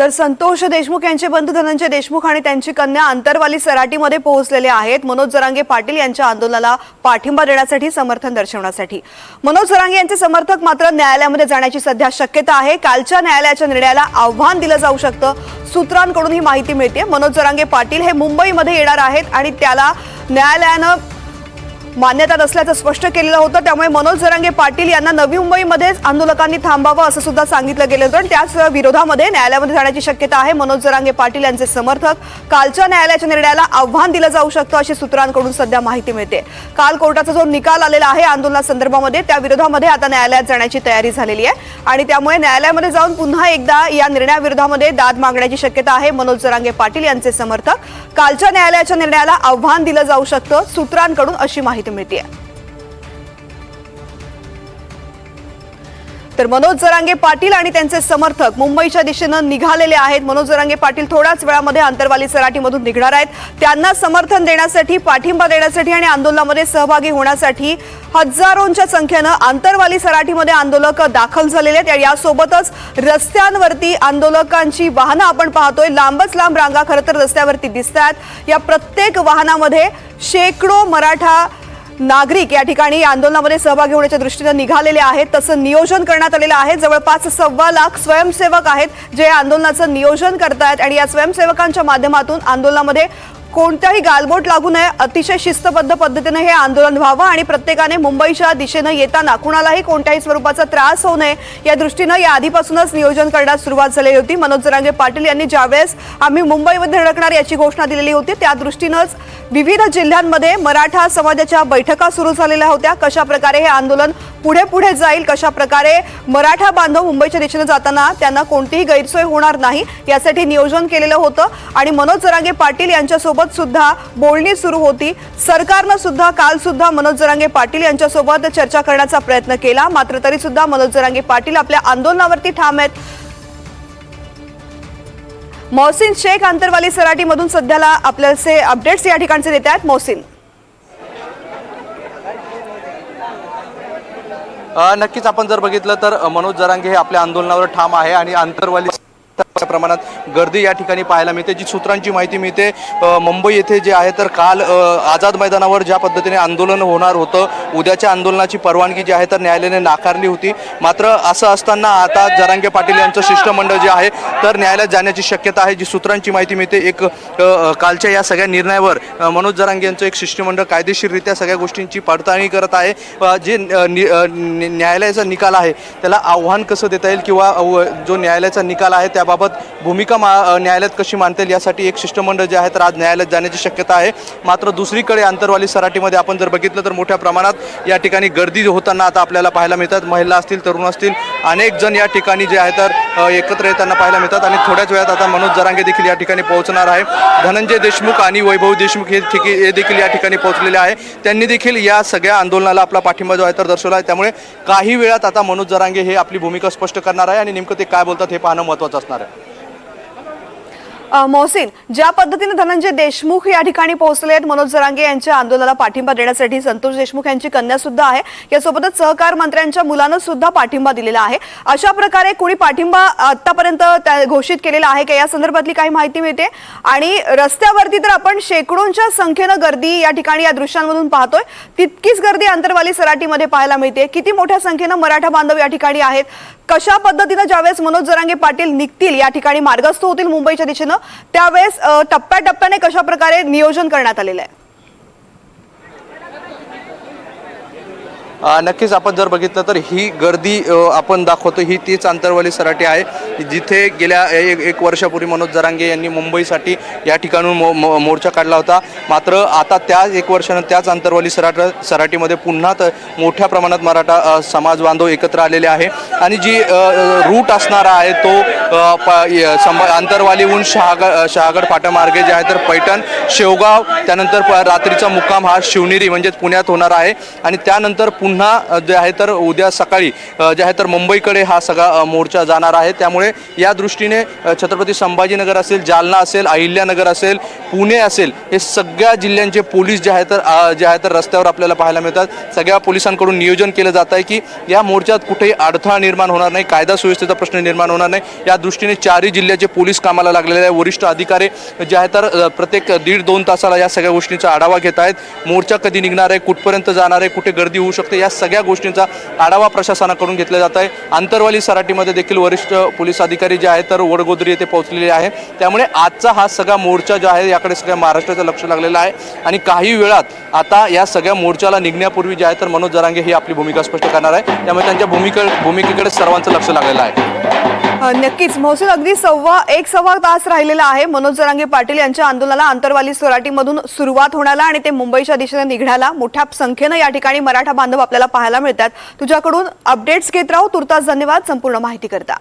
तर संतोष देशमुख यांचे बंधू धनंजय देशमुख आणि त्यांची कन्या अंतरवाली सराटीमध्ये पोहोचलेले आहेत. मनोज जरांगे पाटील यांच्या आंदोलनाला पाठिंबा देण्यासाठी समर्थन दर्शवण्यासाठी. मनोज जरांगे यांचे समर्थक मात्र न्यायालयामध्ये जाण्याची सध्या शक्यता आहे. कालच्या न्यायालयाच्या निर्णयाला आव्हान दिलं जाऊ शकतं. सूत्रांकडून ही माहिती मिळते मनोज जरांगे पाटील हे मुंबईमध्ये येणार आहेत आणि त्याला न्यायालयानं मान्यता नसल्याचं स्पष्ट केलेलं होतं. त्यामुळे मनोज जरांगे पाटील यांना नवी मुंबईमध्येच आंदोलकांनी थांबावं असं सुद्धा सांगितलं गेलं होतं. त्याच विरोधामध्ये न्यायालयामध्ये जाण्याची शक्यता आहे. मनोज जरांगे पाटील यांचे समर्थक कालच्या न्यायालयाच्या निर्णयाला आव्हान दिलं जाऊ शकतं अशी सूत्रांकडून सध्या माहिती मिळते. काल कोर्टाचा जो निकाल आलेला आहे आंदोलनासंदर्भामध्ये त्या विरोधामध्ये आता न्यायालयात जाण्याची तयारी झालेली आहे. आणि त्यामुळे न्यायालयामध्ये जाऊन पुन्हा एकदा या निर्णयाविरोधामध्ये दाद मागण्याची शक्यता आहे. मनोज जरांगे पाटील यांचे समर्थक कालच्या न्यायालयाच्या निर्णयाला आव्हान दिलं जाऊ शकतं सूत्रांकडून अशी माहिती मिळते तर मनोज जरांगे पाटील आणि त्यांचे समर्थक मुंबईच्या दिशेनं निघालेले आहेत. मनोज जरांगे पाटील थोड्याच वेळामध्ये आंतरवाली सराटीमधून निघणार आहेत. त्यांना समर्थन देण्यासाठी पाठिंबा देण्यासाठी आणि आंदोलनामध्ये सहभागी होण्यासाठी हजारोंच्या संख्येनं आंतरवाली सराटीमध्ये आंदोलक दाखल झालेले आहेत. यासोबतच रस्त्यांवरती आंदोलकांची वाहनं आपण पाहतोय. लांबच लांब रांगा खरं तर रस्त्यावरती दिसत या प्रत्येक वाहनामध्ये शेकडो मराठा नागरिक या ठिकाणी आंदोलनामध्ये सहभागी होण्याच्या दृष्टीनं निघालेले आहेत. तसं नियोजन करण्यात आलेलं आहे. जवळपास सव्वा लाख स्वयंसेवक आहेत जे आंदोलनाचं नियोजन करतायत. आणि या स्वयंसेवकांच्या माध्यमातून आंदोलनामध्ये कोणत्याही गालबोट लागू नये अतिशय शिस्तबद्ध पद्धतीने हे आंदोलन व्हावं आणि प्रत्येकाने मुंबईच्या दिशेनं येताना कुणालाही कोणत्याही स्वरूपाचा त्रास होऊ नये या दृष्टीनं या आधीपासूनच नियोजन करण्यास सुरुवात झालेली होती. मनोज जरांगे पाटील यांनी ज्यावेळेस आम्ही मुंबईमध्ये धडकणार याची घोषणा दिलेली होती त्या दृष्टीनंच विविध जिल्ह्यांमध्ये मराठा समाजाच्या बैठका सुरू झालेल्या होत्या. कशा प्रकारे हे आंदोलन पुढे पुढे जाईल कशा प्रकारे मराठा बांधव मुंबईच्या दिशेनं जाताना त्यांना कोणतीही गैरसोय होणार नाही यासाठी नियोजन केलेलं होतं. आणि मनोज जरांगे पाटील यांच्यासोबत सुद्धा बोलणी सुरू होती. सरकारनं सुद्धा काल सुद्धा मनोज जरांगे पाटील यांच्यासोबत चर्चा करण्याचा प्रयत्न केला. मात्र तरी सुद्धा मनोज जरांगे पाटील आपल्या आंदोलनावरती ठाम आहेत. मोहसिन शेख आंतरवाली सराटीमधून सध्याला आपल्याचे अपडेट्स या ठिकाणचे देत आहेत. मोहसिन. नक्कीच आपण जर बघितलं तर मनोज जरांगे हे आपल्या आंदोलनावर ठाम आहे आणि आंतरवाली प्रमाणात गर्दी या ठिकाणी पाहायला मिळते जी सूत्रांची माहिती मिळते मुंबई येथे जे आहे तर काल आझाद मैदानावर ज्या पद्धतीने आंदोलन होणार होतं उद्याच्या आंदोलनाची परवानगी जी आहे तर न्यायालयाने नाकारली होती. मात्र असं असताना आता जरांगे पाटील यांचं शिष्टमंडळ जे आहे तर न्यायालयात जाण्याची शक्यता आहे जी सूत्रांची माहिती मिळते. एक कालच्या या सगळ्या निर्णयावर मनोज जरांगे यांचं एक शिष्टमंडळ कायदेशीररित्या सगळ्या गोष्टींची पडताळणी करत आहे. जे नि- न्यायालयाचा निकाल आहे त्याला आव्हान कसं देता येईल किंवा जो न्यायालयाचा निकाल आहे त्याबाबत भूमिका मा न्यायालयात कशी मानता येईल यासाठी एक शिष्टमंडळ जे आहे तर आज न्यायालयात जाण्याची शक्यता आहे. मात्र दुसरीकडे आंतरवाली सराटीमध्ये आपण जर बघितलं तर मोठ्या प्रमाणात या ठिकाणी गर्दी होताना आता आपल्याला पाहायला मिळतात. महिला असतील तरुण असतील अनेक जण या ठिकाणी जे आहे तर एकत्र येताना पाहायला मिळतात आणि थोड्याच वेळात आता मनोज जरांगे देखील या ठिकाणी पोहोचणार आहे. धनंजय देशमुख आणि वैभव देशमुख हे ठिकी हे देखील या ठिकाणी पोहोचलेले आहे. त्यांनी देखील या सगळ्या आंदोलनाला आपला पाठिंबा जो आहे तर दर्शवला आहे. त्यामुळे काही वेळात आता मनोज जरांगे हे आपली भूमिका स्पष्ट करणार आहे आणि नेमकं ते काय बोलतात हे पाहणं महत्त्वाचं असणार आहे. मोहसिन ज्या पद्धतीने धनंजय देशमुख या ठिकाणी पोहोचले आहेत मनोज जरांगे यांच्या आंदोलनाला पाठिंबा देण्यासाठी संतोष देशमुख यांची कन्या सुद्धा आहे. यासोबतच सहकार मंत्र्यांच्या मुलानं सुद्धा पाठिंबा दिलेला आहे. अशा प्रकारे कोणी पाठिंबा आतापर्यंत त्या- घोषित केलेला आहे का? या संदर्भातली काही माहिती मिळते. आणि रस्त्यावरती तर आपण शेकडोंच्या संख्येनं गर्दी या ठिकाणी या दृश्यांमधून पाहतोय. तितकीच गर्दी आंतरवाली सराटीमध्ये पाहायला मिळते. किती मोठ्या संख्येनं मराठा बांधव या ठिकाणी आहेत? कशा पद्धतीनं ज्यावेळेस मनोज जरांगे पाटील निघतील या ठिकाणी मार्गस्थ होतील मुंबईच्या दिशेनं त्यावेळेस टप्प्याटप्प्याने कशा प्रकारे नियोजन करण्यात आलेलं आहे? नक्कीच आपण जर बघितलं तर ही गर्दी आपण दाखवतो ही तीच आंतरवाली सराटी आहे जिथे गेल्या एक एक वर्षापूर्वी मनोज जरांगे यांनी मुंबईसाठी या ठिकाणून मो मो- मोर्चा काढला होता. मात्र आता त्याच एक वर्षानं त्याच आंतरवाली सराट सराटीमध्ये पुन्हा तर मोठ्या प्रमाणात मराठा समाज बांधव एकत्र आलेले आहे. आणि जी रूट असणारा आहे तो प- संभा आंतरवालीहून शहागड शहागड फाटामार्गे जे आहे तर पैठण शेवगाव त्यानंतर प- रात्रीचा मुक्काम हा शिवनेरी म्हणजेच पुण्यात होणार आहे. आणि त्यानंतर पुन्हा पुन्हा जे आहे तर उद्या सकाळी जे आहे तर मुंबईकडे हा सगळा मोर्चा जाणार आहे. त्यामुळे या दृष्टीने छत्रपती संभाजीनगर असेल जालना असेल अहिल्यानगर असेल पुणे असेल हे सगळ्या जिल्ह्यांचे पोलीस जे आहे तर जे आहे तर रस्त्यावर आपल्याला पाहायला मिळतात. सगळ्या पोलिसांकडून नियोजन केलं जात आहे की या मोर्चात कुठेही अडथळा निर्माण होणार नाही कायदा सुव्यवस्थेचा प्रश्न निर्माण होणार नाही. या दृष्टीने चारही जिल्ह्याचे पोलीस कामाला लागलेले आहे वरिष्ठ अधिकारी जे आहे तर प्रत्येक दीड दोन तासाला या सगळ्या गोष्टींचा आढावा घेत आहेत. मोर्चा कधी निघणार आहे कुठपर्यंत जाणार आहे कुठे गर्दी होऊ शकते या सगळ्या गोष्टींचा आढावा प्रशासनाकडून घेतला जात आहे. आंतरवाली सराटीमध्ये देखील वरिष्ठ पोलीस अधिकारी जे आहेत तर वडगोदरी येथे पोहोचलेले आहे. त्यामुळे आजचा हा सगळा मोर्चा जो आहे याकडे सगळ्या महाराष्ट्राचं लक्ष लागलेलं आहे. आणि काही वेळात आता या सगळ्या मोर्चाला निघण्यापूर्वी जे आहे तर मनोज जरांगे ही आपली भूमिका स्पष्ट करणार आहे. त्यामुळे त्यांच्या भूमिके भूमिकेकडे सर्वांचं लक्ष लागलेलं आहे. नक्कीच. महसूल अगदी सव्वा एक सव्वा तास राहिलेला आहे. मनोज जरांगे पाटील यांच्या आंदोलनाला आंतरवाली सोराटीमधून सुरुवात होण्याला आणि ते मुंबईच्या दिशेने निघण्याला मोठ्या संख्येनं या ठिकाणी मराठा बांधव आपल्याला पाहायला मिळतात. तुझ्याकडून अपडेट्स घेत राहू. तुर्तास धन्यवाद. संपूर्ण माहिती करता.